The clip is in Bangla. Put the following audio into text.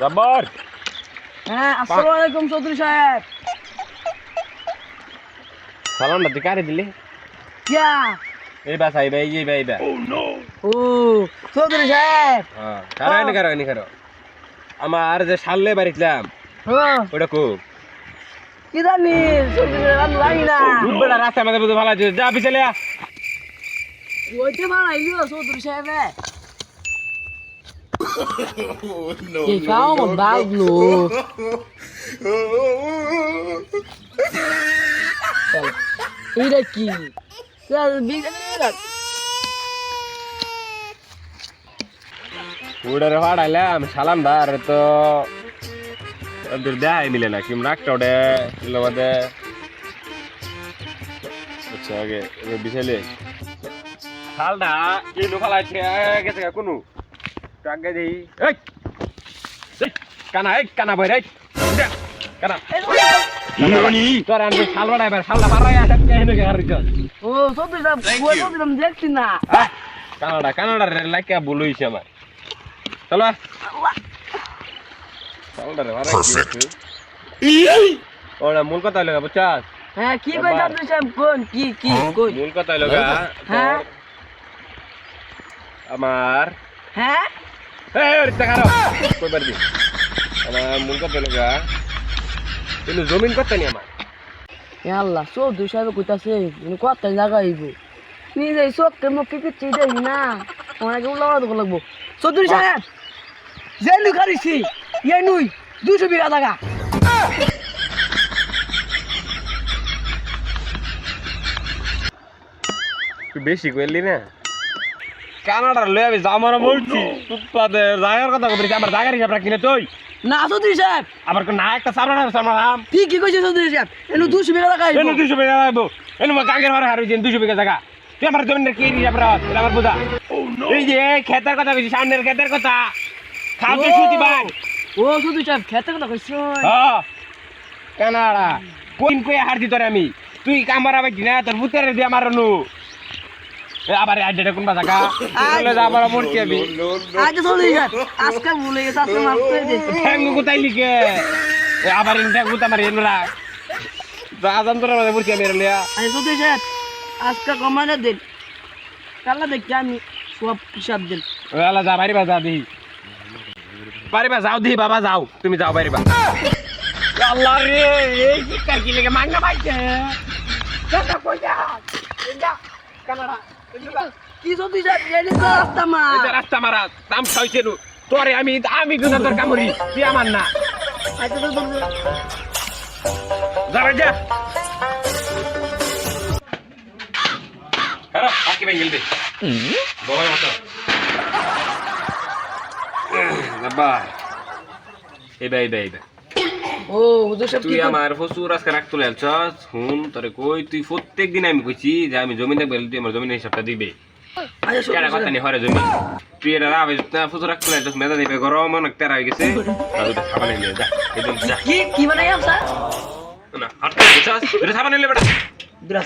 জব্বর হ্যাঁ আসসালামু আলাইকুম চৌধুরী সাহেব। সালামটা তুই কারে দিলি? কিয়া এই বাস আইবা এই যে এই বা ও চৌধুরী সাহেব। হ্যাঁ কারও এনে কারও এনে কারও। আমার যে সারলে বাড়িছিলাম ও। ওটা খুব কি জানি চৌধুরী সাহেব আমি জানি না। রাস্তার মাঝে বুঝে ভালো আছে। যা পিছলে আ। ওইতে বানাইলো চৌধুরী সাহেব। এই খাও মন বাগলো এইটা কি উড়ে ফাড়াইলাম সালাম দার তো ওদের দেখাই মিলে না কিম নাকটা ওটা মধ্যে আচ্ছা আগে এবার বিছালে শালটা এই লো ফালাই গেছে গা কোনো টাঙ্গে দেই। এই এই, কানা এই কানা বই রে কানা। তোর আমি শাল বাড়াই এবার শালটা বাড়াই আসে কেন গে হারিছ? ও চৌধুরী সাহেব ওই চৌধুরী আমি দেখছি না। কানাডা কানাডা রে লাইকা ভুল হইছে আমার। চলো শালটা রে বাড়াই ওরা মূল কথা হইল বুঝছাস হ্যাঁ কি কই চৌধুরী সাহেব কোন? কি কি কই? মূল কথা হইল গা হ্যাঁ। তোর আমার হ্যাঁ? এই কই পারবি? আমার মূল কথা হইল গা। কিন্তু জমিন কত নি আমার? আল্লাহ চৌধুরী সাহেব কইতাছে কত জায়গা হইব? নিজে চোখকে মুখে কিচ্ছু দেখি না। ওনাকে উল্লাড়া দোকান লাগবো। চৌধুরী সাহেব যে নুই কারিছি ইয়ে নুই দুশো বিঘা জায়গা। বেশি কইলি না? কানাডার লই আমি যামার বলছি। ফুটপাতে জায়গার কথা কইছি আমার জায়গার হিসাব কিনে তুই না চৌধুরী সাহেব। আবার না একটা সামনে সামনে আম। কি কি কইছে চৌধুরী সাহেব? এনু দুশো বিঘা জায়গা এনে হইব দুশো বিঘা লাগবো এনে গাঙ্গের ঘরে হারুছি দুশো বিঘা জায়গা। তুই আমার জমিনের কি হিসাব রাখ আমার বোঝা। এই যে খেতের কথা কইছি সামনের খেতের কথা। খাওয়া সুতি ভাই ও চৌধুরী সাহেব খেতে কথা কইছ হ্যাঁ কানাডা কোন কই হারছি তোরে আমি? তুই কামরা বাইছি না তোর ভূতের দিয়ে আমার নু আবার আইডিয়াটা কোন জায়গা বলে যা আবার মরছি আমি? আজ চৌধুরী সাহেব আজকে ভুলে গেছে আজকে মাফ করে দে। ঠ্যাঙ্গু কোথায় লিখে? এ আবার ইন ঠ্যাঙ্গু আমার এনে রাখ যা জান তোর মধ্যে মরছি আমি লিয়া। আজ চৌধুরী সাহেব আজকে কমানে দিন। কালা দেখি আমি সব হিসাব দিন। ওলা যা বাড়ি যা দিহি পারিবা যাও দিহি বাবা যাও। তুমি যাও বাড়িবা। আল্লাহ রে এই শিকার কি লেগে মাঙ্গা পাইছে কাটা কইয়া কানাডা কি রাস্তা রাস্তা মারা দাম নু তোরে আমি আমি গুনা তোর কামড়ি তুই আমার না। আচ্ছা যাবে যা। হ্যাঁ বাকি বেঙ্গল দে। মতো। বাবা। ও হুজুর সাহেব তুই আমার ফসুর আজকে রাখ তুলে আলছস হুন তোরে কই তুই প্রত্যেক দিন আমি কইছি যে আমি জমি দেখবে তুই আমার জমিনের হিসাবটা দিবে। আচ্ছা কেডা কথা সাহেব। নি হরে জমি তুই এটা রাবে না প্রচুর রাখতে লাগছস মেদা দিবে গরম অনেক তেরা হয়ে গেছে। আর দুটা সাবান এনে যা এই যা কি কি বানাই আপসা না হাত করে দিছস দুটা সাবান বেটা। দুরা